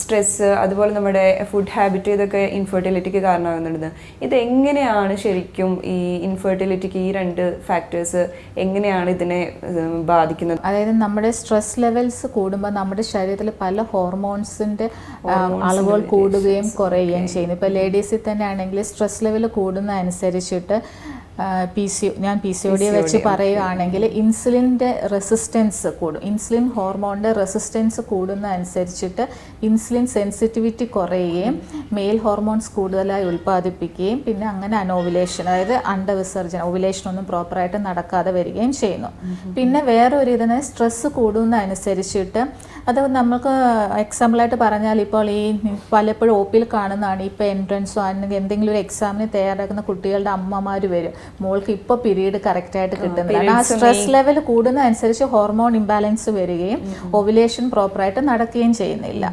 Stress അതുപോലെ നമ്മുടെ food habit ഇതൊക്കെ ഇൻഫെർട്ടിലിറ്റിക്ക് കാരണമാകുന്നുണ്ട്. ഇത് എങ്ങനെയാണ് ശരിക്കും ഈ ഇൻഫെർട്ടിലിറ്റിക്ക് ഈ രണ്ട് ഫാക്ടേഴ്സ് എങ്ങനെയാണ് ഇതിനെ ബാധിക്കുന്നത്? അതായത് നമ്മുടെ സ്ട്രെസ് ലെവൽസ് കൂടുമ്പോൾ നമ്മുടെ ശരീരത്തിൽ പല ഹോർമോൺസിന്റെ അളവുകൾ കൂടുകയും കുറയുകയും ചെയ്യുന്നു. ഇപ്പോൾ ലേഡീസിൽ തന്നെ ആണെങ്കിൽ സ്ട്രെസ് ലെവൽ കൂടുന്ന അനുസരിച്ചിട്ട് പി സി ഞാൻ പി സി ഒ ഡി വെച്ച് പറയുകയാണെങ്കിൽ ഇൻസുലിന്റെ റെസിസ്റ്റൻസ് കൂടും. ഇൻസുലിൻ ഹോർമോണിന്റെ റെസിസ്റ്റൻസ് കൂടുന്ന അനുസരിച്ചിട്ട് ഇൻസുലിൻ സെൻസിറ്റിവിറ്റി കുറയുകയും മെയിൽ ഹോർമോൺസ് കൂടുതലായി ഉൽപ്പാദിപ്പിക്കുകയും പിന്നെ അങ്ങനെ അനോവിലേഷൻ അതായത് അണ്ടവിസർജനം ഒവിലേഷൻ ഒന്നും പ്രോപ്പറായിട്ട് നടക്കാതെ വരികയും ചെയ്യുന്നു. പിന്നെ വേറൊരു ഇതിന് സ്ട്രെസ്സ് കൂടുന്ന അനുസരിച്ചിട്ട് അത് നമുക്ക് എക്സാമ്പിളായിട്ട് പറഞ്ഞാൽ ഇപ്പോൾ ഈ പലപ്പോഴും ഒ പിയിൽ കാണുന്നതാണ്. ഇപ്പോൾ എൻട്രൻസോ അല്ലെങ്കിൽ എന്തെങ്കിലും ഒരു എക്സാമിന് തയ്യാറാക്കുന്ന കുട്ടികളുടെ അമ്മമാർ വരും. മോൾക്ക് ഇപ്പോൾ പീരീഡ് കറക്റ്റായിട്ട് കിട്ടുന്നില്ല. ആ സ്ട്രെസ് ലെവൽ കൂടുന്ന അനുസരിച്ച് ഹോർമോൺ ഇംബാലൻസ് വരികയും ഒവുലേഷൻ പ്രോപ്പറായിട്ട് നടക്കുകയും ചെയ്യുന്നില്ല.